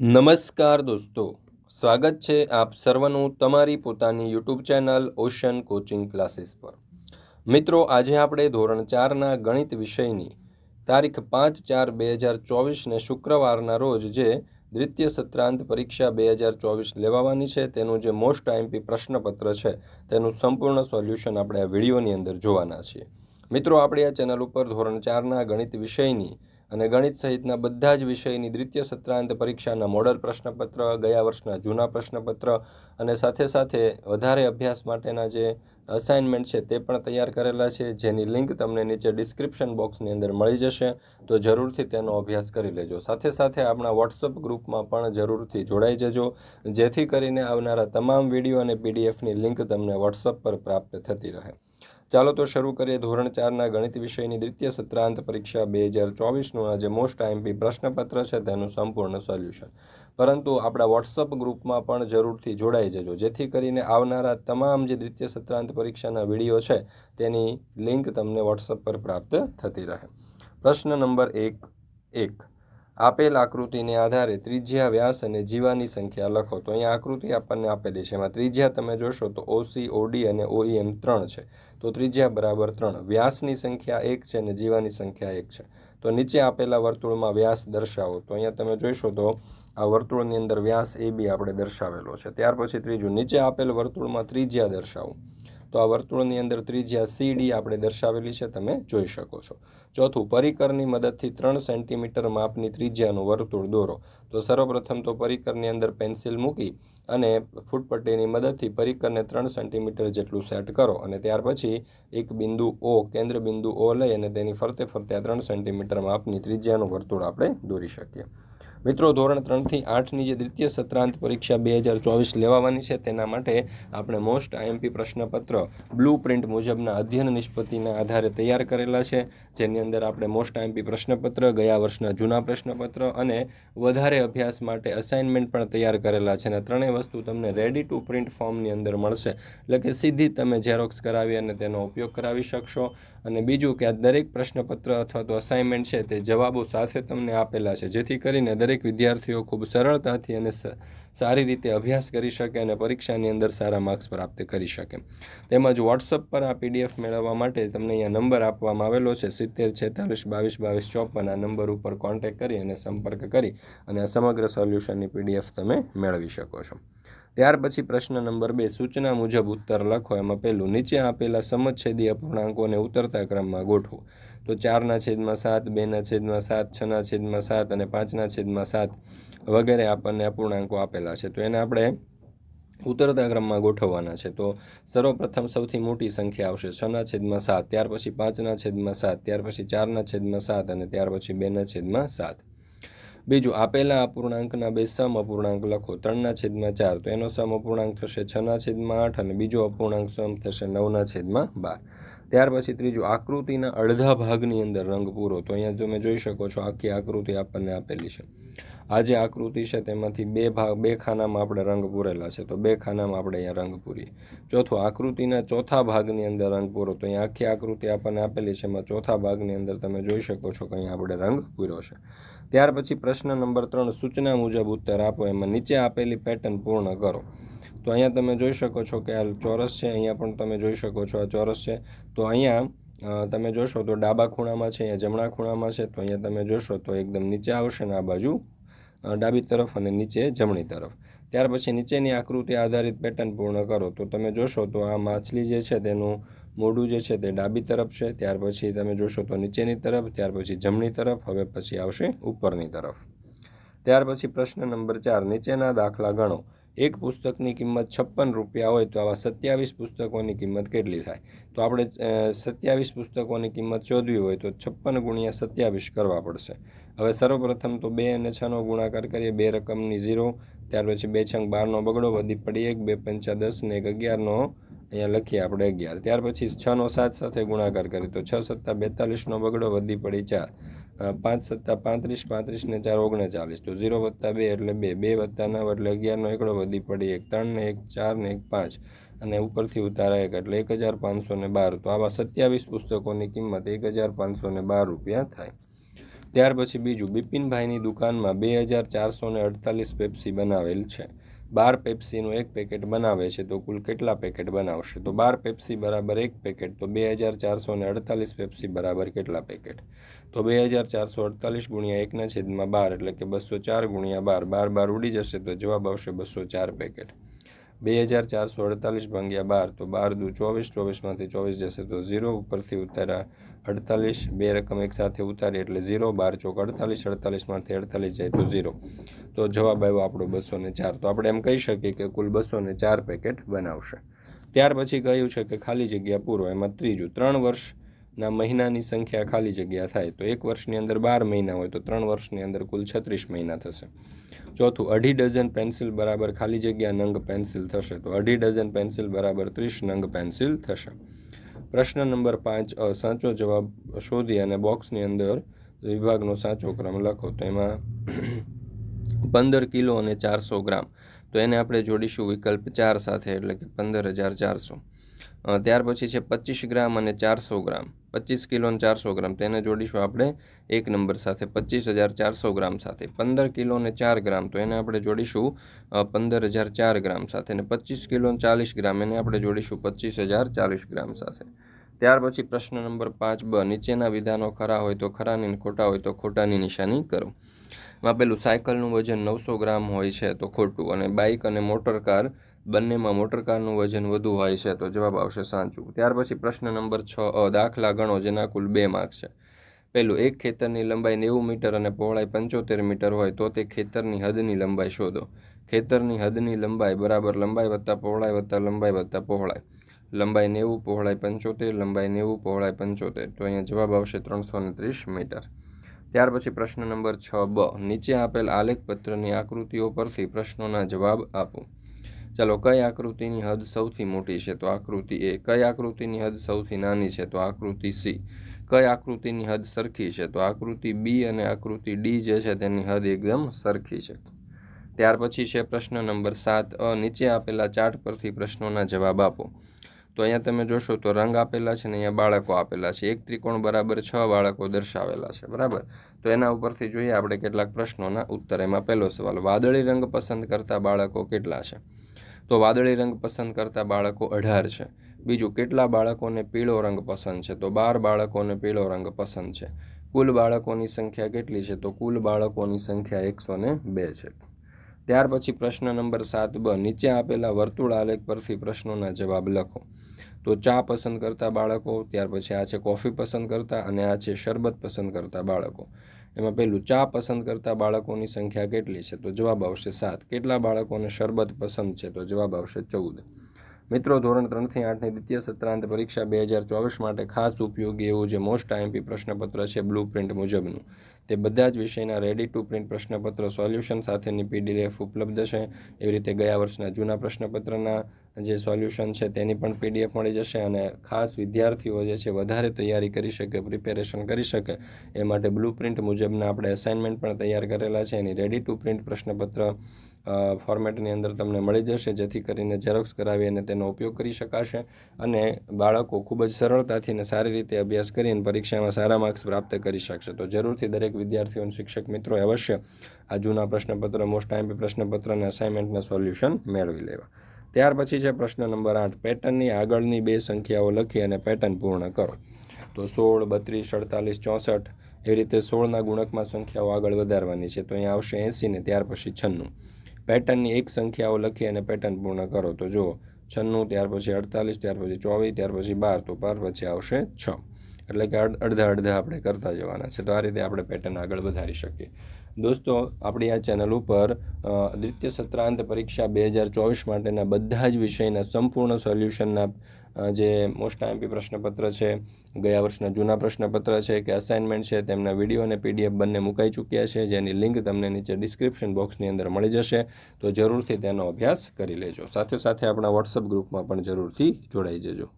નમસ્કાર દોસ્તો. સ્વાગત છે આપ સર્વનું તમારી પોતાની YouTube channel ocean coaching classes પર. મિત્રો, આજે આપણે ધોરણ ચારના ગણિત વિષયની તારીખ પાંચ ચાર બે હજાર ચોવીસને શુક્રવારના રોજ જે દ્વિતીય સત્રાંત પરીક્ષા બે હજાર ચોવીસ લેવાવાની છે, તેનું જે મોસ્ટ આઈએમપી પ્રશ્નપત્ર છે, તેનું સંપૂર્ણ સોલ્યુશન આપણે આ વિડીયોની અંદર જોવાના છીએ. મિત્રો, આપણે આ ચેનલ ઉપર ધોરણ ચારના ગણિત વિષયની અને ગણિત સહિતના બધા જ વિષયની દ્વિતીય સત્રાંત પરીક્ષાના મોડલ પ્રશ્નપત્ર, ગયા વર્ષના જૂના પ્રશ્નપત્ર અને સાથે સાથે વધારે અભ્યાસ માટેના જે અસાઇનમેન્ટ છે તે પણ તૈયાર કરેલા છે. જેની લિંક તમને નીચે ડિસ્ક્રિપ્શન બોક્સની અંદર મળી જશે. તો જરૂરથી તેનો અભ્યાસ કરી લેજો. સાથે સાથે આપણા વોટ્સઅપ ગ્રુપમાં પણ જરૂરથી જોડાઈ જજો. જેથી કરીને આવનારા તમામ વીડિયો અને પીડીએફની લિંક તમને વોટ્સઅપ પર પ્રાપ્ત થતી રહે. ચાલો તો શરૂ કરીએ ધોરણ ચારના ગણિત વિષયની દ્વિતીય સત્રાંત પરીક્ષા બે હજાર ચોવીસનું. જે મોસ્ટ આઈએમપી પ્રશ્નપત્ર છે, તેનું સંપૂર્ણ સોલ્યુશન પરંતુ આપણા વોટ્સઅપ ગ્રુપમાં પણ જરૂરથી જોડાઈ જજો. જેથી કરીને આવનારા તમામ જે દ્વિતીય સત્રાંત પરીક્ષાના વીડિયો છે, તેની લિંક તમને વોટ્સઅપ પર પ્રાપ્ત થતી રહે. પ્રશ્ન નંબર એક એક. આપેલ આકૃતિને આધારે ત્રિજ્યા વ્યાસ અને જીવાની સંખ્યા લખો. તો અહીંયા આકૃતિ આપણને આપેલી છે. એમાં ત્રિજ્યા તમે જોશો તો ઓસી ઓડી અને ઓઈ એમ ત્રણ છે. તો ત્રિજ્યા બરાબર ત્રણ. વ્યાસની સંખ્યા એક છે અને જીવાની સંખ્યા એક છે. તો નીચે આપેલા વર્તુળમાં વ્યાસ દર્શાવો. તો અહીંયા તમે જોઈશો તો આ વર્તુળની અંદર વ્યાસ એ બી આપણે દર્શાવેલો છે. ત્યાર પછી ત્રીજું, નીચે આપેલ વર્તુળમાં ત્રિજ્યા દર્શાવો. તો આ વર્તુળની અંદર ત્રિજ્યા સી ડી આપણે દર્શાવેલી છે, તમે જોઈ શકો છો. ચોથું, પરિકરની મદદથી ત્રણ સેન્ટીમીટર માપની ત્રિજ્યાનું વર્તુળ દોરો. તો સર્વપ્રથમ તો પરિકરની અંદર પેન્સિલ મૂકી અને ફૂટપટ્ટીની મદદથી પરિકરને ત્રણ સેન્ટીમીટર જેટલું સેટ કરો અને ત્યાર પછી એક બિંદુ ઓ કેન્દ્ર બિંદુ ઓ લઈ અને તેની ફરતે ફરતે આ ત્રણ સેન્ટીમીટર માપની ત્રિજ્યાનું વર્તુળ આપણે દોરી શકીએ. મિત્રો, ધોરણ ત્રણથી આઠની જે દ્વિતીય સત્રાંત પરીક્ષા બે હજાર ચોવીસ લેવાવાની છે, તેના માટે આપણે મોસ્ટ આઈએમપી પ્રશ્નપત્ર બ્લુ પ્રિન્ટ મુજબના અધ્યયન નિષ્પત્તિના આધારે તૈયાર કરેલા છે. જેની અંદર આપણે મોસ્ટ આઈએમપી પ્રશ્નપત્ર, ગયા વર્ષના જૂના પ્રશ્નપત્ર અને વધારે અભ્યાસ માટે અસાઇનમેન્ટ પણ તૈયાર કરેલા છે અને ત્રણેય વસ્તુ તમને રેડી ટુ પ્રિન્ટ ફોર્મની અંદર મળશે. એટલે કે સીધી તમે ઝેરોક્સ કરાવી અને તેનો ઉપયોગ કરાવી શકશો. અને બીજું કે આ દરેક પ્રશ્નપત્ર અથવા તો અસાઇનમેન્ટ છે તે જવાબો સાથે તમને આપેલા છે, જેથી કરીને દરેક વિદ્યાર્થીઓ ખૂબ સરળતાથી અને સારી રીતે અભ્યાસ કરી શકે અને પરીક્ષાની અંદર સારા માર્ક્સ પ્રાપ્ત કરી શકે. તેમજ વોટ્સઅપ પર આ પીડીએફ મેળવવા માટે તમને અહીંયા નંબર આપવામાં આવેલો છે, સિત્તેર, છેતાલીસ, બાવીસ બાવીસ, ચોપન, આ નંબર ઉપર કોન્ટેક કરી અને સંપર્ક કરી અને આ સમગ્ર સોલ્યુશનની પીડીએફ તમે મેળવી શકો છો. ત્યાર પછી પ્રશ્ન નંબર બે, સૂચના મુજબ ઉત્તર લખો. એમાં પહેલું, નીચે આપેલા સમછેદી અપૂર્ણાંકોને ઉતરતા ક્રમમાં ગોઠવો. તો ચારના છેદમાં સાત, બેના છેદમાં સાત, છના છેદમાં સાત અને પાંચના છેદમાં સાત વગેરે આપણને અપૂર્ણાંકો આપેલા છે. તો એને આપણે ઉતરતા ક્રમમાં ગોઠવવાના છે. તો સર્વપ્રથમ સૌથી મોટી સંખ્યા આવશે છના છેદમાં સાત, ત્યાર પછી પાંચના છેદમાં સાત, ત્યાર પછી ચારના છેદમાં સાત અને ત્યાર પછી બેના છેદમાં સાત. બીજું આપેલા અપૂર્ણાંકના બે સમ અપૂર્ણાંક લખો. ત્રણના છેદમાં ચાર, તો એનો સમ અપૂર્ણાંક થશે છના છેદમાં આઠ અને બીજો અપૂર્ણાંક સમ થશે નવના છેદમાં બાર. ત્યાર પછી ત્રીજું, આકૃતિના અડધા ભાગની અંદર રંગ પૂરો. તો અહીંયા તમે જોઈ શકો છો આખી આકૃતિ આપણને આપેલી છે. આ જે આકૃતિ છે તેમાંથી બે ભાગ, બે ખાનામાં આપણે રંગ પૂરેલા છે. તો બે ખાનામાં આપણે અહીંયા રંગ પૂરીએ. ચોથું આકૃતિના ચોથા ભાગની અંદર રંગ પૂરો. તો અહીંયા આખી આકૃતિ આપણને આપેલી છે. એમાં ચોથા ભાગની અંદર તમે જોઈ શકો છો કે અહીંયા આપણે રંગ પૂર્યો છે. ત્યાર પછી પ્રશ્ન નંબર ત્રણ, સૂચના મુજબ ઉત્તર આપો. એમાં નીચે આપેલી પેટર્ન પૂર્ણ કરો. તો અહીંયા તમે જોઈ શકો છો કે આ ચોરસ છે. અહીંયા પણ તમે જોઈ શકો છો આ ચોરસ છે. તો અહીંયા તમે જોશો તો ડાબા ખૂણામાં છે, અહીંયા જમણા ખૂણામાં છે. તો અહીંયા તમે જોશો તો એકદમ નીચે આવશે ને આ બાજુ ડાબી તરફ અને નીચે જમણી તરફ. ત્યાર પછી નીચેની આકૃતિ આધારિત પેટર્ન પૂર્ણ કરો. તો તમે જોશો તો આ માછલી જે છે તેનું મોઢું જે છે તે ડાબી તરફ છે. ત્યાર પછી તમે જોશો તો નીચેની તરફ, ત્યાર પછી જમણી તરફ, હવે પછી આવશે ઉપરની તરફ. ત્યાર પછી પ્રશ્ન નંબર ચાર, નીચેના દાખલા ગણો. એક પુસ્તકની કિંમત છપ્પન રૂપિયા હોય તો આવા સત્યાવીસ પુસ્તકોની કિંમત કેટલી થાય? તો આપણે સત્યાવીસ પુસ્તકોની કિંમત શોધવી હોય તો છપ્પન ગુણ્યા સત્યાવીસ કરવા પડશે. હવે સર્વપ્રથમ તો બે અને છનો ગુણાકાર કરીએ, બે રકમની ઝીરો, ત્યાર પછી બે છંગ બારનો બગડો, વધી પડી એક, બે પંચા દસ ને એક અગિયારનો અહીંયા લખીએ આપણે અગિયાર. ત્યાર પછી છનો સાત સાથે ગુણાકાર કરીએ તો છ સત્તા બેતાલીસનો બગડો, વધી પડી ચાર. પાંચ સત્તા પાંત્રીસ પાંત્રીસ ને ચાર ઓગણચાલીસ. તો ઝીરો વત્તા બે એટલે બે. બે વત્તા નવ એટલે અગિયારનો એકડો વધી પડી એક. ત્રણ ને એક, ચાર ને એક, પાંચ. અને ઉપરથી ઉતારા એક એટલે એક હજાર પાંચસો ને બાર. તો આવા સત્યાવીસ પુસ્તકોની કિંમત એક હજાર પાંચસો ને બાર રૂપિયા થાય. ત્યાર પછી બીજું, બિપિનભાઈની દુકાનમાં બે હજાર ચારસો ને અડતાલીસ પેપ્સી બનાવેલ છે. બાર પેપ્સીનું એક પેકેટ બનાવે છે, તો કુલ કેટલા પેકેટ બનાવશે? તો બાર પેપ્સી બરાબર એક પેકેટ, તો બે હજાર ચારસો ને અડતાલીસ પેપ્સી બરાબર કેટલા પેકેટ? તો બે હજાર ચારસો અડતાલીસ ગુણ્યા એકના છેદમાં બાર, એટલે કે બસો ચાર ગુણ્યા બાર બાર બાર ઉડી જશે, તો જવાબ આવશે બસો ચાર પેકેટ. બે હજાર ચારસો અડતાલીસ ભાંગ્યા બાર, તો બાર દુ ચોવીસ ચોવીસમાંથી ચોવીસ જશે તો ઝીરો ઉપરથી ઉતાર્યા અડતાલીસ, બે રકમ એક સાથે ઉતારી એટલે ઝીરો, બાર ચોક અડતાલીસ અડતાલીસમાંથી અડતાલીસ જાય તો ઝીરો. તો જવાબ આવ્યો આપણો બસો ને ચાર. તો આપણે એમ કહી શકીએ કે કુલ બસો ને ચાર પેકેટ બનાવશે. ત્યાર પછી કહ્યું છે કે ખાલી જગ્યા પૂરો, એમાં ત્રીજું, ત્રણ વર્ષના મહિનાની સંખ્યા ખાલી જગ્યા થાય તો એક વર્ષની અંદર બાર મહિના હોય તો ત્રણ વર્ષની અંદર કુલ છત્રીસ મહિના થશે. ચોથું, અઢી ડઝન પેન્સિલ બરાબર ખાલી જગ્યા નંગ પેન્સિલ થશે. તો અઢી ડઝન પેન્સિલ બરાબર ત્રીસ નંગ પેન્સિલ થશે. પ્રશ્ન નંબર પાંચ સાચો જવાબ શોધી અને બોક્સની અંદર વિભાગનો સાચો ક્રમ લખો. તો એમાં પંદર કિલો અને ચારસો ગ્રામ. તો એને આપણે જોડીશું વિકલ્પ ચાર સાથે, એટલે કે પંદર હજાર ચારસો. ત્યાર પછી છે પચીસ ગ્રામ અને ચારસો ગ્રામ. પચીસ કિલો અને ચારસો ગ્રામ. તેને જોડીશું આપણે એક નંબર સાથે. પચીસ હજાર ચારસો ગ્રામ સાથે. પંદર કિલો અને ચાર ગ્રામ. તો એને આપણે જોડીશું પંદર હજાર ચાર ગ્રામ સાથે. અને પચીસ કિલો અને ચાલીસ ગ્રામ. એને આપણે જોડીશું પચીસ હજાર ચાલીસ ગ્રામ સાથે. ત્યાર પછી પ્રશ્ન નંબર પાંચ બ. નીચેના વિધાનો ખરા હોય તો ખરાની ખોટા હોય તો ખોટાની નિશાની કરો. માં પેલું સાયકલનું વજન નવસો ગ્રામ હોય છે તો ખોટું. અને બાઇક અને મોટર કાર બંનેમાં મોટર કારનું વજન વધુ હોય છે તો જવાબ આવશે સાચું. ત્યાર પછી પ્રશ્ન નંબર છ, અ, દાખલા ગણો જેના કુલ બે માર્ક છે. પહેલું, એક ખેતરની લંબાઈ નેવું મીટર અને પહોળાઈ પંચોતેર મીટર હોય તો તે ખેતરની હદની લંબાઈ શોધો. ખેતરની હદની લંબાઈ બરાબર લંબાઈ વત્તા પહોળાઈ વત્તા લંબાઈ વત્તા પહોળાઈ. લંબાઈ નેવું, પહોળાઈ પંચોતેર, લંબાઈ નેવું, પહોળાઈ પંચોતેર. તો અહીંયા જવાબ આવશે ત્રણસો ને ત્રીસ મીટર. ત્યાર પછી પ્રશ્ન નંબર છ, બ. નીચે આપેલ આલેખ પત્રની આકૃતિઓ પરથી પ્રશ્નોના જવાબ આપો. ચાલો, કઈ આકૃતિની હદ સૌથી મોટી છે? તો આકૃતિ એ. કઈ આકૃતિની હદ સૌથી નાની છે? તો આકૃતિ સી. કઈ આકૃતિની હદ સરખી છે? તો આકૃતિ બી અને આકૃતિ ડી જે છે, તેની હદ એકદમ સરખી છે. ત્યાર પછી છે પ્રશ્ન નંબર સાત. અ, નીચે આપેલા ચાર્ટ પરથી પ્રશ્નોના જવાબ આપો. તો અહીંયા તમે જોશો તો રંગ આપેલા છે ને અહીંયા બાળકો આપેલા છે. એક ત્રિકોણ બરાબર છ બાળકો દર્શાવેલા છે. બરાબર? તો એના ઉપરથી જોઈએ આપણે કેટલાક પ્રશ્નોના ઉત્તર. એમાં પહેલો સવાલ, વાદળી રંગ પસંદ કરતા બાળકો કેટલા છે? તો વાદળી રંગ પસંદ કરતા બાળકો અઢાર છે. બીજું, કેટલા બાળકોને પીળો રંગ પસંદ છે? તો બાર બાળકોને પીળો રંગ પસંદ છે. કુલ બાળકોની સંખ્યા કેટલી છે? તો કુલ બાળકોની સંખ્યા એકસો ને બે છે. ત્યાર પછી પ્રશ્ન નંબર સાત બ, નીચે આપેલા વર્તુળ આલેખ પરથી પ્રશ્નોના જવાબ લખો. તો ચા પસંદ કરતા બાળકો, ત્યાર પછી આ છે કોફી પસંદ કરતા અને આ છે શરબત પસંદ કરતા બાળકો. એમાં પહેલું, ચા પસંદ કરતા બાળકોની સંખ્યા કેટલી છે? તો જવાબ આવશે સાત. કેટલા બાળકોને શરબત પસંદ છે? તો જવાબ આવશે ચૌદ. મિત્રો, ધોરણ ત્રણથી આઠની દ્વિતીય સત્રાંત પરીક્ષા બે હજાર ચોવીસ માટે ખાસ ઉપયોગી એવું જે મોસ્ટ આઈએમપી પ્રશ્નપત્ર છે બ્લુ પ્રિન્ટ મુજબનું. તે બધા જ વિષયના રેડી ટુ પ્રિન્ટ પ્રશ્નપત્ર સોલ્યુશન સાથેની પીડીએફ ઉપલબ્ધ છે. એવી રીતે ગયા વર્ષના જૂના પ્રશ્નપત્રના જે સોલ્યુશન છે તેની પણ પીડીએફ મળી જશે અને ખાસ વિદ્યાર્થીઓ જે છે વધારે તૈયારી કરી શકે પ્રિપેરેશન કરી શકે. એ માટે બ્લુ પ્રિન્ટ મુજબના આપણે અસાઇનમેન્ટ પણ તૈયાર કરેલા છે. એની રેડી ટુ પ્રિન્ટ પ્રશ્નપત્ર ફોર્મેટની અંદર તમને મળી જશે, જેથી કરીને ઝેરોક્સ કરાવી અને તેનો ઉપયોગ કરી શકાશે. અને બાળકો ખૂબ જ સરળતાથી અને સારી રીતે અભ્યાસ કરીને પરીક્ષામાં સારા માર્ક્સ પ્રાપ્ત કરી શકશે. તો જરૂરથી દરેક વિદ્યાર્થીઓ અને શિક્ષક મિત્રોએ અવશ્ય આ જૂના પ્રશ્નપત્ર મોસ્ટ ટાઈમ પ્રશ્નપત્ર અને અસાઇનમેન્ટના સોલ્યુશન મેળવી લેવા. ત્યાર પછી છે પ્રશ્ન નંબર આઠ. પેટર્નની આગળની બે સંખ્યાઓ લખી અને પેટર્ન પૂર્ણ કરો. તો સોળ, બત્રીસ, અડતાલીસ, ચોસઠ, એ રીતે સોળના ગુણકમાં સંખ્યાઓ આગળ વધારવાની છે. તો અહીંયા આવશે એંસી ને ત્યાર પછી છન્નું. પેટર્નની એક સંખ્યાઓ લખી અને પેટર્ન પૂર્ણ કરો. તો જુઓ, છન્નું, ત્યાર પછી અડતાલીસ, ત્યાર પછી ચોવીસ, ત્યાર પછી બાર. તો બાર પછી આવશે છ. એટલે કે અડધા અડધા આપણે કરતા જવાના છે. તો આ રીતે આપણે પેટર્ન આગળ વધારી શકીએ. દોસ્તો, આપણી આ ચેનલ ઉપર દ્વિતીય સત્રાંત પરીક્ષા બે હજાર ચોવીસ માટેના બધા જ વિષયના સંપૂર્ણ સોલ્યુશનના જે મોસ્ટ આઈએમપી પ્રશ્નપત્ર છે, ગયા વર્ષના જૂના પ્રશ્નપત્ર છે, કે અસાઇનમેન્ટ છે, તેમના વીડિયો અને પીડીએફ બંને મુકાઈ ચૂક્યા છે, જેની લિંક તમને નીચે ડિસ્ક્રિપ્શન બોક્સની અંદર મળી જશે, તો જરૂરથી તેનો અભ્યાસ કરી લેજો. સાથે સાથે આપણા વોટ્સઅપ ગ્રુપમાં પણ જરૂરથી જોડાઈ જજો.